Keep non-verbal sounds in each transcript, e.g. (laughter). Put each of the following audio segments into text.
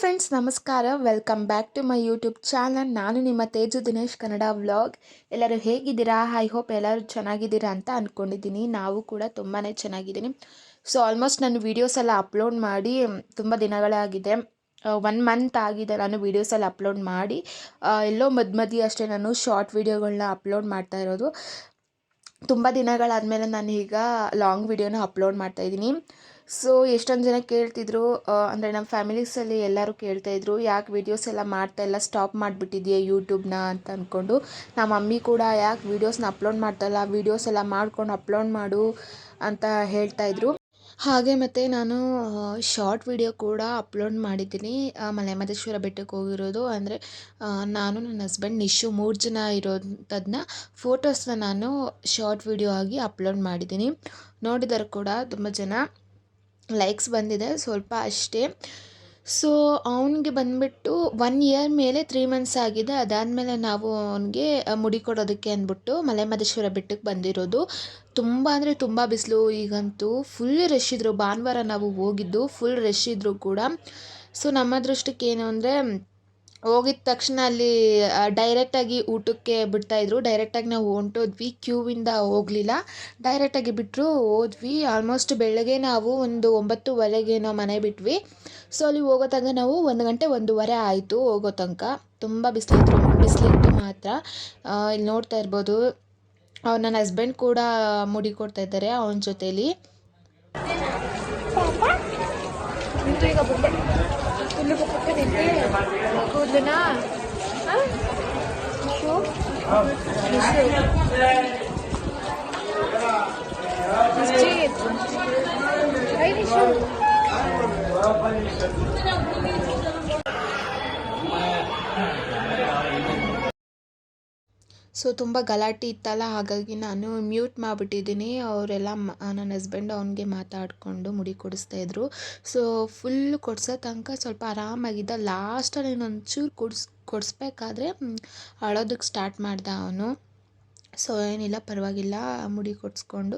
Friends ನಮಸ್ಕಾರ. Welcome back to my YouTube channel ನಾನು ನಿಮ್ಮ ತೇಜು ದಿನೇಶ್ ಕನ್ನಡ ವ್ಲಾಗ್ ಎಲ್ಲರೂ ಹೇಗಿದ್ದೀರಾ? ಐ ಹೋಪ್ ಎಲ್ಲರೂ ಚೆನ್ನಾಗಿದ್ದೀರಾ ಅಂತ ಅಂದ್ಕೊಂಡಿದ್ದೀನಿ ನಾವು ಕೂಡ ತುಂಬಾ ಚೆನ್ನಾಗಿದ್ದೀನಿ. ಸೊ ಆಲ್ಮೋಸ್ಟ್ ನಾನು ವೀಡಿಯೋಸ್ ಎಲ್ಲ ಅಪ್ಲೋಡ್ ಮಾಡಿ ತುಂಬ ದಿನಗಳಾಗಿದೆ. ಒನ್ ಮಂತ್ ಆಗಿದೆ ನಾನು ವೀಡಿಯೋಸ್ ಎಲ್ಲ ಅಪ್ಲೋಡ್ ಮಾಡಿ. ಎಲ್ಲೋ ಮಧ್ಯ ಮಧ್ಯ ಅಷ್ಟೇ ನಾನು ಶಾರ್ಟ್ ವೀಡಿಯೋಗಳನ್ನ ಅಪ್ಲೋಡ್ ಮಾಡ್ತಾ ಇರೋದು. ತುಂಬ ದಿನಗಳಾದಮೇಲೆ ನಾನು ಈಗ ಲಾಂಗ್ ವೀಡಿಯೋನ ಅಪ್ಲೋಡ್ ಮಾಡ್ತಾ ಇದ್ದೀನಿ. ಸೊ, ಎಷ್ಟೊಂದು ಜನ ಕೇಳ್ತಿದ್ರು ಅಂದರೆ ನಮ್ಮ ಫ್ಯಾಮಿಲೀಸಲ್ಲಿ ಎಲ್ಲರೂ ಕೇಳ್ತಾಯಿದ್ರು ಯಾಕೆ ವೀಡಿಯೋಸ್ ಎಲ್ಲ ಮಾಡ್ತಾ ಇಲ್ಲ ಸ್ಟಾಪ್ ಮಾಡಿಬಿಟ್ಟಿದ್ಯಾ ಯೂಟ್ಯೂಬ್ನ ಅಂತ ಅಂದ್ಕೊಂಡು ನಮ್ಮ ಮಮ್ಮಿ ಕೂಡ, ಯಾಕೆ ವೀಡಿಯೋಸ್ನ ಅಪ್ಲೋಡ್ ಮಾಡ್ತಾಯಿಲ್ಲ ವೀಡಿಯೋಸ್ ಎಲ್ಲ ಮಾಡ್ಕೊಂಡು ಅಪ್ಲೋಡ್ ಮಾಡು ಅಂತ ಹೇಳ್ತಾಯಿದ್ರು ಹಾಗೆ ಮತ್ತು ನಾನು ಶಾರ್ಟ್ ವಿಡಿಯೋ ಕೂಡ ಅಪ್ಲೋಡ್ ಮಾಡಿದ್ದೀನಿ ಮಲೆ ಮಹದೇಶ್ವರ ಬೆಟ್ಟಕ್ಕೆ ಹೋಗಿರೋದು. ಅಂದರೆ ನಾನು, ನನ್ನ ಹಸ್ಬೆಂಡ್ ನಿಶು ಮೂರು ಜನ ಇರೋಂಥದ್ದನ್ನ ಫೋಟೋಸ್ನ ನಾನು ಶಾರ್ಟ್ ವಿಡಿಯೋ ಆಗಿ ಅಪ್ಲೋಡ್ ಮಾಡಿದ್ದೀನಿ. ನೋಡಿದರೆ ಕೂಡ ತುಂಬ ಜನ. ಲೈಕ್ಸ್ ಬಂದಿದೆ ಸ್ವಲ್ಪ ಅಷ್ಟೇ. ಸೊ ಅವನಿಗೆ ಬಂದ್ಬಿಟ್ಟು ಒನ್ ಇಯರ್ ಮೇಲೆ ತ್ರೀ ಮಂತ್ಸ್ ಆಗಿದೆ. ಅದಾದಮೇಲೆ ನಾವು ಅವನಿಗೆ ಮುಡಿ ಕೊಡೋದಕ್ಕೆ ಅಂದ್ಬಿಟ್ಟು ಮಲೆಮಹದೇಶ್ವರ ಬೆಟ್ಟಕ್ಕೆ ಬಂದಿರೋದು. ತುಂಬ ಅಂದರೆ ತುಂಬ ಬಿಸಿಲು. ಈಗಂತೂ ಫುಲ್ ರಶ್ ಇದ್ದರು ಭಾನುವಾರ ನಾವು ಹೋಗಿದ್ದು ಫುಲ್ ರಶ್ ಇದ್ದರೂ ಕೂಡ. ಸೊ ನಮ್ಮ ಅದೃಷ್ಟಕ್ಕೆ ಏನು ಅಂದರೆ ಹೋಗಿದ ತಕ್ಷಣ ಅಲ್ಲಿ ಡೈರೆಕ್ಟಾಗಿ ಊಟಕ್ಕೆ ಬಿಡ್ತಾಯಿದ್ರು ಡೈರೆಕ್ಟಾಗಿ ನಾವು ಹೊಂಟೋದ್ವಿ. ಕ್ಯೂವಿಂದ ಹೋಗಲಿಲ್ಲ. ಡೈರೆಕ್ಟಾಗಿ ಬಿಟ್ಟರು ಹೋದ್ವಿ. ಆಲ್ಮೋಸ್ಟ್ ಬೆಳಗ್ಗೆ ನಾವು ಒಂದು ಒಂಬತ್ತುವರೆಗೇನೋ ಮನೆ ಬಿಟ್ವಿ. ಸೊ ಅಲ್ಲಿ ಹೋಗೋ ತನಕ ನಾವು ಒಂದು ಗಂಟೆ ಒಂದೂವರೆ ಆಯಿತು ಹೋಗೋ ತನಕ. ತುಂಬ ಬಿಸಿಲಿತ್ತು ಬಿಸಿಲಿತ್ತು ಮಾತ್ರ. ಇಲ್ಲಿ ನೋಡ್ತಾ ಇರ್ಬೋದು. ಅವ್ರು ನನ್ನ ಹಸ್ಬೆಂಡ್ ಕೂಡ ಮುಡಿ ಕೊಡ್ತಾ ಇದ್ದಾರೆ ಅವನ ಜೊತೇಲಿ. కూర్లు కుక్క తింటే కూర్లునా ఐదు నిమిషం ಸೊ ತುಂಬ ಗಲಾಟೆ ಇತ್ತಲ್ಲ, ಹಾಗಾಗಿ ನಾನು ಮ್ಯೂಟ್ ಮಾಡಿಬಿಟ್ಟಿದ್ದೀನಿ. ಅವರೆಲ್ಲ ನನ್ನ ಹಸ್ಬೆಂಡ್ ಅವನಿಗೆ ಮಾತಾಡಿಕೊಂಡು ಮುಡಿ ಕೊಡಿಸ್ತಾಯಿದ್ರು ಸೊ ಫುಲ್ ಕೊಡ್ಸೋ ತನಕ ಸ್ವಲ್ಪ ಆರಾಮಾಗಿದ್ದ. ಲಾಸ್ಟಲ್ಲಿ ಒಂಚೂರು ಕೊಡ್ಸ್, ಕೊಡಿಸ್ಬೇಕಾದ್ರೆ ಅಳೋದಕ್ಕೆ ಸ್ಟಾರ್ಟ್ ಮಾಡ್ದ ಅವನು. ಸೊ ಏನಿಲ್ಲ, ಪರವಾಗಿಲ್ಲ, ಮುಡಿ ಕೊಡಿಸ್ಕೊಂಡು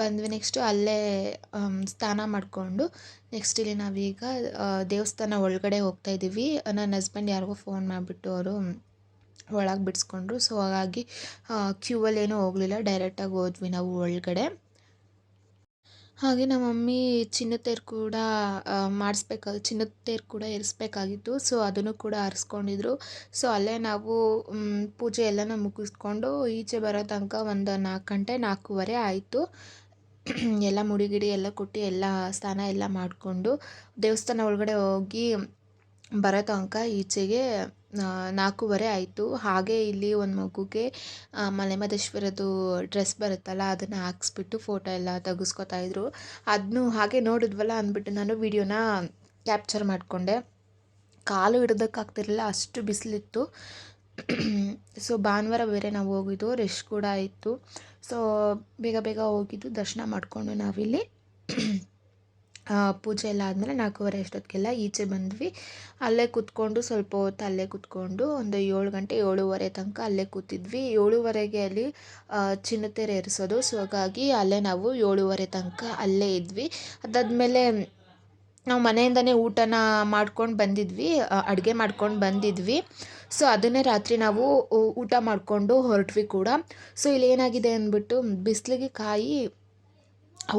ಬಂದ್ವಿ. ನೆಕ್ಸ್ಟು ಅಲ್ಲೇ ಸ್ನಾನ ಮಾಡಿಕೊಂಡು ನೆಕ್ಸ್ಟ್ ಇಲ್ಲಿ ನಾವೀಗ ದೇವಸ್ಥಾನ ಒಳಗಡೆ ಹೋಗ್ತಾ ಇದ್ದೀವಿ. ನನ್ನ ಹಸ್ಬೆಂಡ್ ಯಾರಿಗೋ ಫೋನ್ ಮಾಡಿಬಿಟ್ಟು ಅವರು ಒಳಗೆ ಬಿಡಿಸ್ಕೊಂಡ್ರು. ಸೊ ಹಾಗಾಗಿ ಕ್ಯೂವಲ್ಲಿ ಏನೂ ಹೋಗಲಿಲ್ಲ. ಡೈರೆಕ್ಟಾಗಿ ಹೋದ್ವಿ ನಾವು ಒಳಗಡೆ. ಹಾಗೆ ನಮ್ಮ ಮಮ್ಮಿ ಚಿನ್ನದ ತೇರು ಕೂಡ ಮಾಡಿಸ್ಬೇಕಾಗಿ ಚಿನ್ನದ ತೇರು ಕೂಡ ಇರಿಸ್ಬೇಕಾಗಿತ್ತು. ಸೊ ಅದನ್ನು ಕೂಡ ಹರಿಸ್ಕೊಂಡಿದ್ರು ಸೊ ಅಲ್ಲೇ ನಾವು ಪೂಜೆ ಎಲ್ಲನೂ ಮುಗಿಸ್ಕೊಂಡು ಈಚೆ ಬರೋ ತನಕ ಒಂದು ನಾಲ್ಕು ಗಂಟೆ, ನಾಲ್ಕೂವರೆ ಆಯಿತು. (clears throat) ಎಲ್ಲ ಮುಡಿಗಿಡಿ ಎಲ್ಲ ಕೊಟ್ಟು ಎಲ್ಲ ಸ್ನಾನ ಎಲ್ಲ ಮಾಡಿಕೊಂಡು ದೇವಸ್ಥಾನ ಒಳಗಡೆ ಹೋಗಿ ಬರೋ ತನಕ ಈಚೆಗೆ ನಾಲ್ಕೂವರೆ ಆಯಿತು. ಹಾಗೆ ಇಲ್ಲಿ ಒಂದು ಮಗುಗೆ ಮಲೆಮಹದೇಶ್ವರದ್ದು ಡ್ರೆಸ್ ಬರುತ್ತಲ್ಲ, ಅದನ್ನು ಹಾಕ್ಸ್ಬಿಟ್ಟು ಫೋಟೋ ಎಲ್ಲ ತೆಗೆಸ್ಕೊತಾ ಇದ್ರು. ಅದನ್ನು ಹಾಗೆ ನೋಡಿದ್ವಲ್ಲ ಅಂದ್ಬಿಟ್ಟು ನಾನು ವಿಡಿಯೋನ ಕ್ಯಾಪ್ಚರ್ ಮಾಡಿಕೊಂಡೆ. ಕಾಲು ಹಿಡ್ದಕ್ಕಾಗ್ತಿರಲಿಲ್ಲ, ಅಷ್ಟು ಬಿಸಿಲಿತ್ತು. ಸೊ ಭಾನುವಾರ ಬೇರೆ ನಾವು ಹೋಗಿದ್ದು ರೆಶ್ ಕೂಡ ಇತ್ತು ಸೊ ಬೇಗ ಬೇಗ ಹೋಗಿದ್ದು, ದರ್ಶನ ಮಾಡಿಕೊಂಡು ನಾವಿಲ್ಲಿ ಪೂಜೆ ಎಲ್ಲ ಆದಮೇಲೆ ನಾಲ್ಕೂವರೆ ಅಷ್ಟೊತ್ತಿಗೆಲ್ಲ ಈಚೆ ಬಂದ್ವಿ. ಅಲ್ಲೇ ಕೂತ್ಕೊಂಡು ಸ್ವಲ್ಪ ಹೊತ್ತು ಅಲ್ಲೇ ಕೂತ್ಕೊಂಡು ಒಂದು ಏಳು ಗಂಟೆ, ಏಳುವರೆ ತನಕ ಅಲ್ಲೇ ಕೂತಿದ್ವಿ. ಏಳುವರೆಗೆ ಅಲ್ಲಿ ಚಿನ್ನ ಚಿನ್ನತೆರೆ ಏರಿಸೋದು. ಸೊ ಹಾಗಾಗಿ ಅಲ್ಲೇ ನಾವು ಏಳುವರೆ ತನಕ ಅಲ್ಲೇ ಇದ್ವಿ. ಅದಾದಮೇಲೆ ನಾವು ಮನೆಯಿಂದನೇ ಊಟನ ಮಾಡ್ಕೊಂಡು ಬಂದಿದ್ವಿ ಅಡುಗೆ ಮಾಡ್ಕೊಂಡು ಬಂದಿದ್ವಿ. ಸೊ ಅದನ್ನೇ ರಾತ್ರಿ ನಾವು ಊಟ ಮಾಡಿಕೊಂಡು ಹೊರಟ್ವಿ ಕೂಡ. ಸೊ ಇಲ್ಲಿ ಏನಾಗಿದೆ ಅಂದ್ಬಿಟ್ಟು, ಬಿಸಿಲಿಗೆ ಕಾಯಿ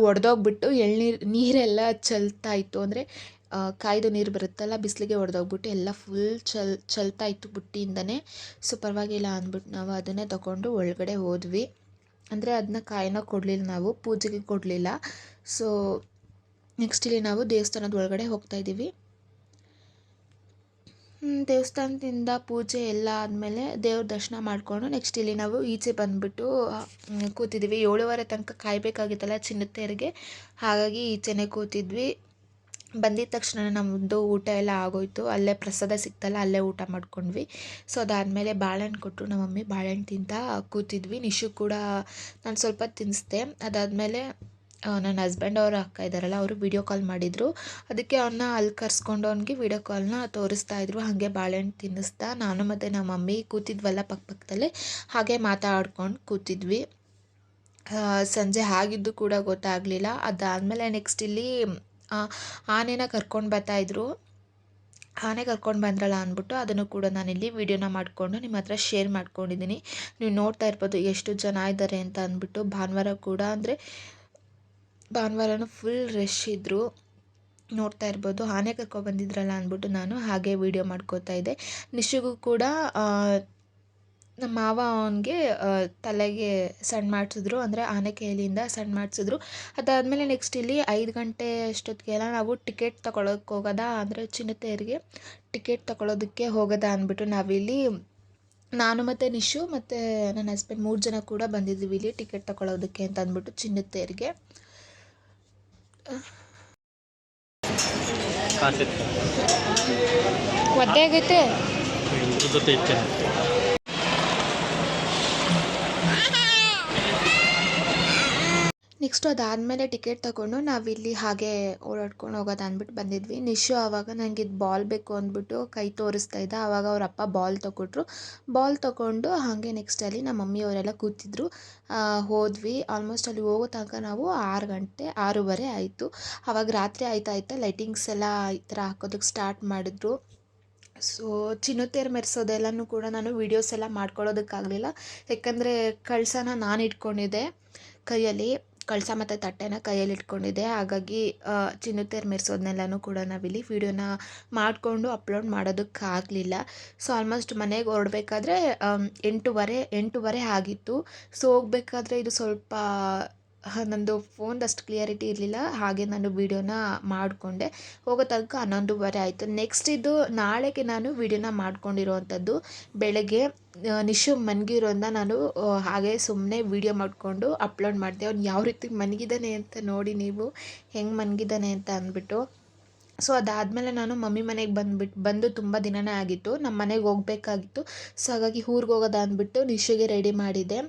ಒಡೆದೋಗ್ಬಿಟ್ಟು ಎಳ್ನೀರು, ನೀರೆಲ್ಲ ಚೆಲ್ತಾ ಇತ್ತು ಅಂದರೆ ಕಾಯ್ದು ನೀರು ಬರುತ್ತಲ್ಲ, ಬಿಸಿಲಿಗೆ ಒಡೆದೋಗ್ಬಿಟ್ಟು ಎಲ್ಲ ಫುಲ್ ಚಲ್ ಚೆಲ್ತಾ ಇತ್ತು ಬುಟ್ಟಿಯಿಂದನೇ. ಸೊ ಪರವಾಗಿಲ್ಲ ಅಂದ್ಬಿಟ್ಟು ನಾವು ಅದನ್ನೇ ತಗೊಂಡು ಒಳಗಡೆ ಹೋದ್ವಿ. ಅಂದರೆ ಅದನ್ನ ಕಾಯಿನ ಕೊಡಲಿಲ್ಲ ನಾವು, ಪೂಜೆಗೆ ಕೊಡಲಿಲ್ಲ. ಸೊ ನೆಕ್ಸ್ಟ್ ಇಲ್ಲಿ ನಾವು ದೇವಸ್ಥಾನದ ಒಳಗಡೆ ಹೋಗ್ತಾ ಇದ್ದೀವಿ. ದೇವಸ್ಥಾನದಿಂದ ಪೂಜೆ ಎಲ್ಲ ಆದಮೇಲೆ ದೇವ್ರ ದರ್ಶನ ಮಾಡಿಕೊಂಡು ನೆಕ್ಸ್ಟ್ ಇಲ್ಲಿ ನಾವು ಈಚೆ ಬಂದುಬಿಟ್ಟು ಕೂತಿದ್ದೀವಿ ಏಳುವರೆ ತನಕ ಕಾಯಬೇಕಾಗಿತ್ತಲ್ಲ ಚಿನ್ನದ ತೇರಿಗೆ. ಹಾಗಾಗಿ ಈಚೆನೇ ಕೂತಿದ್ವಿ. ಬಂದಿದ ತಕ್ಷಣ ನಮ್ಮದು ಊಟ ಎಲ್ಲ ಆಗೋಯ್ತು. ಅಲ್ಲೇ ಪ್ರಸಾದ ಸಿಕ್ತಲ್ಲ, ಅಲ್ಲೇ ಊಟ ಮಾಡ್ಕೊಂಡ್ವಿ. ಸೊ ಅದಾದಮೇಲೆ ಬಾಳೆಹಣ್ಣು ಕೊಟ್ಟರು ನಮ್ಮ ಮಮ್ಮಿ ಬಾಳೆಹಣ್ಣು ತಿಂತ ಕೂತಿದ್ವಿ. ನಿಶು ಕೂಡ ನಾನು ಸ್ವಲ್ಪ ತಿನ್ನಿಸ್ದೆ ಅದಾದಮೇಲೆ ನನ್ನ ಹಸ್ಬೆಂಡ್ ಅವರು ಅಕ್ಕ ಇದ್ದಾರಲ್ಲ, ಅವರು ವಿಡಿಯೋ ಕಾಲ್ ಮಾಡಿದರು. ಅದಕ್ಕೆ ಅವನ್ನ ಅಲ್ಲಿ ಕರ್ಸ್ಕೊಂಡು ಅವನಿಗೆ ವಿಡಿಯೋ ಕಾಲ್ನ ತೋರಿಸ್ತಾ ಇದ್ರು. ಹಾಗೆ ಬಾಳೆಹಣ್ಣು ತಿನ್ನಿಸ್ತಾ, ನಾನು ಮತ್ತು ನಮ್ಮ ಮಮ್ಮಿ ಕೂತಿದ್ವಲ್ಲ ಪಕ್ಕ ಪಕ್ಕದಲ್ಲೇ ಹಾಗೆ ಮಾತಾಡ್ಕೊಂಡು ಕೂತಿದ್ವಿ. ಸಂಜೆ ಆಗಿದ್ದು ಕೂಡ ಗೊತ್ತಾಗಲಿಲ್ಲ. ಅದಾದಮೇಲೆ ನೆಕ್ಸ್ಟ್ ಇಲ್ಲಿ ಆನೆನ ಕರ್ಕೊಂಡು ಬರ್ತಾಯಿದ್ರು ಆನೆ ಕರ್ಕೊಂಡು ಬಂದ್ರಲ್ಲ ಅಂದ್ಬಿಟ್ಟು ಅದನ್ನು ಕೂಡ ನಾನಿಲ್ಲಿ ವೀಡಿಯೋನ ಮಾಡಿಕೊಂಡು ನಿಮ್ಮ ಹತ್ರ ಶೇರ್ ಮಾಡ್ಕೊಂಡಿದ್ದೀನಿ. ನೀವು ನೋಡ್ತಾ ಇರ್ಬೋದು ಎಷ್ಟು ಜನ ಇದ್ದಾರೆ ಅಂತ ಅಂದ್ಬಿಟ್ಟು ಭಾನುವಾರ ಕೂಡ. ಅಂದರೆ ಭಾನುವಾರನೂ ಫುಲ್ ರಶ್ ಇದ್ದರು ನೋಡ್ತಾ ಇರ್ಬೋದು. ಆನೆ ಕರ್ಕೊಂಡು ಬಂದಿದ್ರಲ್ಲ ಅಂದ್ಬಿಟ್ಟು ನಾನು ಹಾಗೆ ವೀಡಿಯೋ ಮಾಡ್ಕೋತಾ ಇದ್ದೆ. ನಿಶಿಗೂ ಕೂಡ ನಮ್ಮ ಮಾವ ಅವನಿಗೆ ತಲೆಗೆ ಸಣ್ಣ ಮಾಡಿಸಿದ್ರು. ಅಂದರೆ ಆನೆ ಕೈಲಿಂದ ಸಣ್ಣ ಮಾಡಿಸಿದ್ರು. ಅದಾದಮೇಲೆ ನೆಕ್ಸ್ಟ್ ಇಲ್ಲಿ ಐದು ಗಂಟೆ ಅಷ್ಟೊತ್ತಿಗೆಲ್ಲ ನಾವು ಟಿಕೆಟ್ ತಗೊಳಕ್ಕೆ ಹೋಗೋದಾ? ಅಂದರೆ ಚಿನ್ನತೆಯರಿಗೆ ಟಿಕೆಟ್ ತೊಗೊಳೋದಕ್ಕೆ ಹೋಗೋದಾ ಅಂದ್ಬಿಟ್ಟು ನಾವಿಲ್ಲಿ, ನಾನು ಮತ್ತು ನಿಶು ಮತ್ತು ನನ್ನ ಹಸ್ಬೆಂಡ್ ಮೂರು ಜನ ಕೂಡ ಬಂದಿದ್ದೀವಿ ಇಲ್ಲಿ ಟಿಕೆಟ್ ತೊಗೊಳೋದಕ್ಕೆ ಅಂತ ಅಂದ್ಬಿಟ್ಟು ಚಿನ್ನತೆಯರಿಗೆ ಕಾಸಿತ್ತು ಒದ್ದೆ ಆಗೈತೆ ನೆಕ್ಸ್ಟು ಅದಾದಮೇಲೆ ಟಿಕೆಟ್ ತಗೊಂಡು ನಾವಿಲ್ಲಿ ಹಾಗೆ ಓಡಾಡ್ಕೊಂಡು ಹೋಗೋದು ಅಂದ್ಬಿಟ್ಟು ಬಂದಿದ್ವಿ. ನಿಶು ಆವಾಗ ನನಗೆ ಇದು ಬಾಲ್ ಬೇಕು ಅಂದ್ಬಿಟ್ಟು ಕೈ ತೋರಿಸ್ತಾ ಇದ್ದ. ಆವಾಗ ಅವ್ರ ಅಪ್ಪ ಬಾಲ್ ತೊಗೊಟ್ರು. ಬಾಲ್ ತೊಗೊಂಡು ಹಾಗೆ ನೆಕ್ಸ್ಟ್ ಅಲ್ಲಿ ನಮ್ಮ ಮಮ್ಮಿಯವರೆಲ್ಲ ಕೂತಿದ್ರು. ಹೋದ್ವಿ. ಆಲ್ಮೋಸ್ಟ್ ಅಲ್ಲಿ ಹೋಗೋ ತನಕ ನಾವು ಆರು ಗಂಟೆ, ಆರೂವರೆ ಆಯಿತು. ಆವಾಗ ರಾತ್ರಿ ಆಯ್ತಾ ಆಯ್ತಾ ಲೈಟಿಂಗ್ಸ್ ಎಲ್ಲ ಈ ಥರ ಹಾಕೋದಕ್ಕೆ ಸ್ಟಾರ್ಟ್ ಮಾಡಿದ್ರು. ಸೊ ಚಿನ್ನತೆರು ಮೆರೆಸೋದೆಲ್ಲನೂ ಕೂಡ ನಾನು ವೀಡಿಯೋಸ್ ಎಲ್ಲ ಮಾಡ್ಕೊಳ್ಳೋದಕ್ಕಾಗಲಿಲ್ಲ. ಯಾಕಂದರೆ ಕಳಸನ ನಾನು ಇಟ್ಕೊಂಡಿದ್ದೆ ಕೈಯಲ್ಲಿ. ಕಳಸ ಮತ್ತು ತಟ್ಟೆನ ಕೈಯಲ್ಲಿ ಇಟ್ಕೊಂಡಿದ್ದೆ. ಹಾಗಾಗಿ ಚಿನ್ನತೇರು ಮೆರೆಸೋದನ್ನೆಲ್ಲನೂ ಕೂಡ ನಾವಿಲ್ಲಿ ವಿಡಿಯೋನ ಮಾಡಿಕೊಂಡು ಅಪ್ಲೋಡ್ ಮಾಡೋದಕ್ಕಾಗಲಿಲ್ಲ. ಸೊ, ಆಲ್ಮೋಸ್ಟ್ ಮನೆಗೆ ಹೊರಡ್ಬೇಕಾದ್ರೆ ಎಂಟೂವರೆ ಎಂಟೂವರೆ ಆಗಿತ್ತು. ಸೊ, ಹೋಗ್ಬೇಕಾದ್ರೆ ಇದು ಸ್ವಲ್ಪ ಹ, ನಂದು ಫೋನ್ದು ಅಷ್ಟು ಕ್ಲಿಯರಿಟಿ ಇರಲಿಲ್ಲ ಹಾಗೆ ನಾನು ವೀಡಿಯೋನ ಮಾಡಿಕೊಂಡೆ. ಹೋಗೋ ತನಕ ಹನ್ನೊಂದುವರೆ ಆಯಿತು. ನೆಕ್ಸ್ಟ್ ಇದು ನಾಳೆಗೆ ನಾನು ವೀಡಿಯೋನ ಮಾಡ್ಕೊಂಡಿರೋವಂಥದ್ದು. ಬೆಳಗ್ಗೆ ನಿಶು ಮನ್ಗಿರೋದನ್ನ ನಾನು ಹಾಗೆ ಸುಮ್ಮನೆ ವೀಡಿಯೋ ಮಾಡಿಕೊಂಡು ಅಪ್ಲೋಡ್ ಮಾಡಿದೆ. ಅವ್ನು ಯಾವ ರೀತಿ ಮನಗಿದ್ದಾನೆ ಅಂತ ನೋಡಿ ನೀವು ಹೆಂಗೆ ಮನಗಿದ್ದಾನೆ ಅಂತ ಅಂದ್ಬಿಟ್ಟು. ಸೊ ಅದಾದಮೇಲೆ ನಾನು ಮಮ್ಮಿ ಮನೆಗೆ ಬಂದುಬಿಟ್ಟು ಬಂದು ತುಂಬ ದಿನನೇ ಆಗಿತ್ತು. ನಮ್ಮ ಮನೆಗೆ ಹೋಗ್ಬೇಕಾಗಿತ್ತು. ಸೊ ಹಾಗಾಗಿ ಊರಿಗೆ ಹೋಗೋದ ಅಂದ್ಬಿಟ್ಟು ನಿಶುಗೆ ರೆಡಿ ಮಾಡಿದ್ದೆ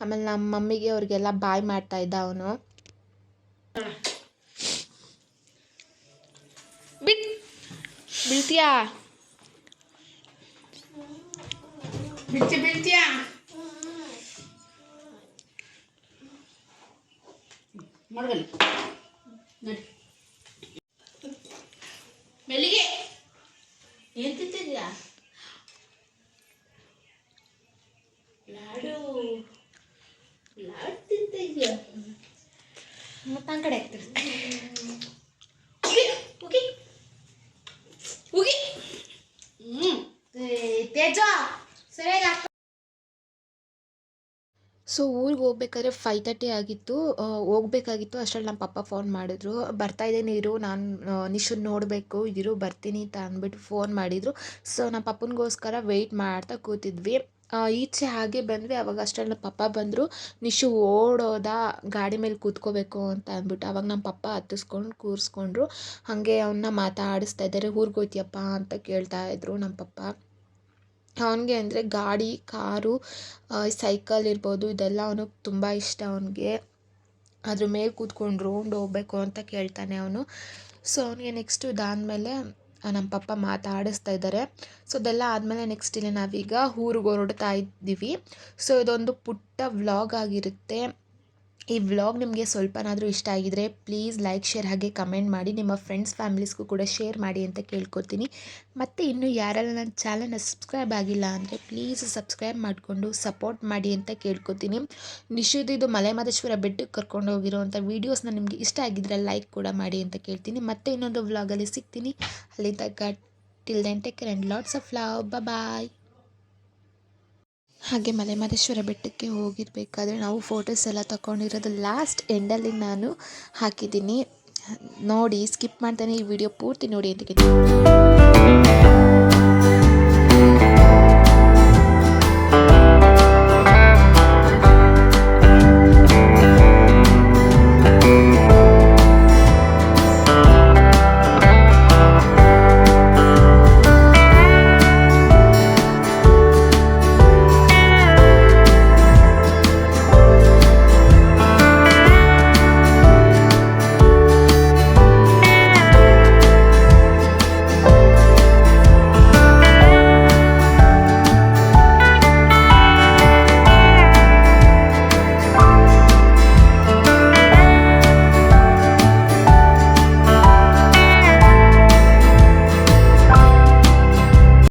ಆಮೇಲೆ ನಮ್ಮ ಮಮ್ಮಿಗೆ ಅವ್ರಿಗೆಲ್ಲ ಬಾಯ್ ಮಾಡ್ತಾ ಇದ್ದ ಅವನು. ಬಿಟ್, ಬೀಳ್ತೀಯಾ? ಬೀಳ್ತೀಯಾ? ನಡಿ. ಮೆಲ್ಲಿಗೆ. ಏನ್ ತಿಂತಿದ್ಯಾ? ಲಾಡು. ಲಾಡು ತಿಂತಿದ್ಯಾ? ಮತ್ತೆ ಆ ಕಡೆ ಆಗ್ತಿರ್ ಉಗಿ ಉಗಿ ಉಗಿ ಸೊ ಊರಿಗೆ ಹೋಗ್ಬೇಕಾದ್ರೆ ಫೈವ್ ತರ್ಟಿ ಆಗಿತ್ತು. ಹೋಗ್ಬೇಕಾಗಿತ್ತು. ಅಷ್ಟರಲ್ಲಿ ನಮ್ಮ ಪಪ್ಪ ಫೋನ್ ಮಾಡಿದ್ರು. ಬರ್ತಾ ಇದ್ದೀನಿ ಇರು, ನಾನು ನಿಶುನ್ ನೋಡಬೇಕು. ಇರು, ಬರ್ತೀನಿ ಅಂತ ಅಂದ್ಬಿಟ್ಟು ಫೋನ್ ಮಾಡಿದರು. ಸೊ ನಮ್ಮ ಪಪ್ಪನಿಗೋಸ್ಕರ ವೆಯ್ಟ್ ಮಾಡ್ತಾ ಕೂತಿದ್ವಿ. ಈಚೆ ಹಾಗೆ ಬಂದ್ವಿ. ಅವಾಗ ಅಷ್ಟರಲ್ಲಿ ನಮ್ಮ ಪಪ್ಪ ಬಂದರು. ನಿಶು ಓಡೋದ, ಗಾಡಿ ಮೇಲೆ ಕೂತ್ಕೋಬೇಕು ಅಂತ ಅಂದ್ಬಿಟ್ಟು ಅವಾಗ ನಮ್ಮ ಪಪ್ಪ ಹತ್ತಿಸ್ಕೊಂಡು ಕೂರಿಸ್ಕೊಂಡ್ರು. ಹಾಗೆ ಅವನ್ನ ಮಾತಾಡಿಸ್ತಾ ಇದ್ದಾರೆ. ಊರಿಗೆ ಹೋಯ್ತಿಯಪ್ಪ? ಅಂತ ಕೇಳ್ತಾ ಇದ್ರು ನಮ್ಮ ಪಪ್ಪ. ಅವನಿಗೆ ಅಂದರೆ ಗಾಡಿ, ಕಾರು ಸೈಕಲ್ ಇರ್ಬೋದು, ಇದೆಲ್ಲ ಅವನಿಗೆ ತುಂಬ ಇಷ್ಟ ಅವನಿಗೆ. ಅದ್ರ ಮೇಲೆ ಕೂತ್ಕೊಂಡು ರೌಂಡ್ ಹೋಗ್ಬೇಕು ಅಂತ ಕೇಳ್ತಾನೆ ಅವನು. ಸೊ ಅವನಿಗೆ ನೆಕ್ಸ್ಟು ಇದಾದಮೇಲೆ ನಮ್ಮ ಪಪ್ಪ ಮಾತಾಡಿಸ್ತಾ ಇದ್ದಾರೆ. ಸೊ ಅದೆಲ್ಲ ಆದಮೇಲೆ ನೆಕ್ಸ್ಟ್ ಇಲ್ಲಿ ನಾವೀಗ ಊರಿಗೆ ಹೊರಡ್ತಾ ಇದ್ದೀವಿ. ಸೊ ಇದೊಂದು ಪುಟ್ಟ ವ್ಲಾಗ್ ಆಗಿರುತ್ತೆ. ಈ ವ್ಲಾಗ್ ನಿಮಗೆ ಸ್ವಲ್ಪನಾದರೂ ಇಷ್ಟ ಆಗಿದರೆ ಪ್ಲೀಸ್ ಲೈಕ್ ಶೇರ್ ಹಾಗೆ ಕಮೆಂಟ್ ಮಾಡಿ. ನಿಮ್ಮ ಫ್ರೆಂಡ್ಸ್ ಫ್ಯಾಮಿಲೀಸ್ಗೂ ಕೂಡ ಶೇರ್ ಮಾಡಿ ಅಂತ ಕೇಳ್ಕೊತೀನಿ. ಮತ್ತು ಇನ್ನು ಯಾರೆಲ್ಲ ನನ್ನ ಚಾನಲ್ನ ಸಬ್ಸ್ಕ್ರೈಬ್ ಆಗಿಲ್ಲ ಅಂದರೆ ಪ್ಲೀಸ್ ಸಬ್ಸ್ಕ್ರೈಬ್ ಮಾಡಿಕೊಂಡು ಸಪೋರ್ಟ್ ಮಾಡಿ ಅಂತ ಕೇಳ್ಕೊತೀನಿ. ನಿಶುದ್ ಇದು ಮಲೆ ಮಹದೇಶ್ವರ ಬೆಟ್ಟಕ್ಕೆ ಕರ್ಕೊಂಡು ಹೋಗಿರೋವಂಥ ವೀಡಿಯೋಸ್ನ ನಿಮಗೆ ಇಷ್ಟ ಆಗಿದ್ರೆ ಲೈಕ್ ಕೂಡ ಮಾಡಿ ಅಂತ ಕೇಳ್ತೀನಿ. ಮತ್ತೆ ಇನ್ನೊಂದು ವ್ಲಾಗಲ್ಲಿ ಸಿಗ್ತೀನಿ. ಅಲ್ಲಿ ತನಕ till then take care and lots of love bye ಹಾಗೆ ಮಲೆ ಮಹದೇಶ್ವರ ಬೆಟ್ಟಕ್ಕೆ ಹೋಗಿರಬೇಕಾದ್ರೆ ನಾವು ಫೋಟೋಸ್ ಎಲ್ಲ ತಗೊಂಡಿರೋದು ಲಾಸ್ಟ್ ಎಂಡಲ್ಲಿ ನಾನು ಹಾಕಿದ್ದೀನಿ. ನೋಡಿ ಸ್ಕಿಪ್ ಮಾಡ್ತಾನೆ. ಈ ವಿಡಿಯೋ ಪೂರ್ತಿ ನೋಡಿ ಅಂತ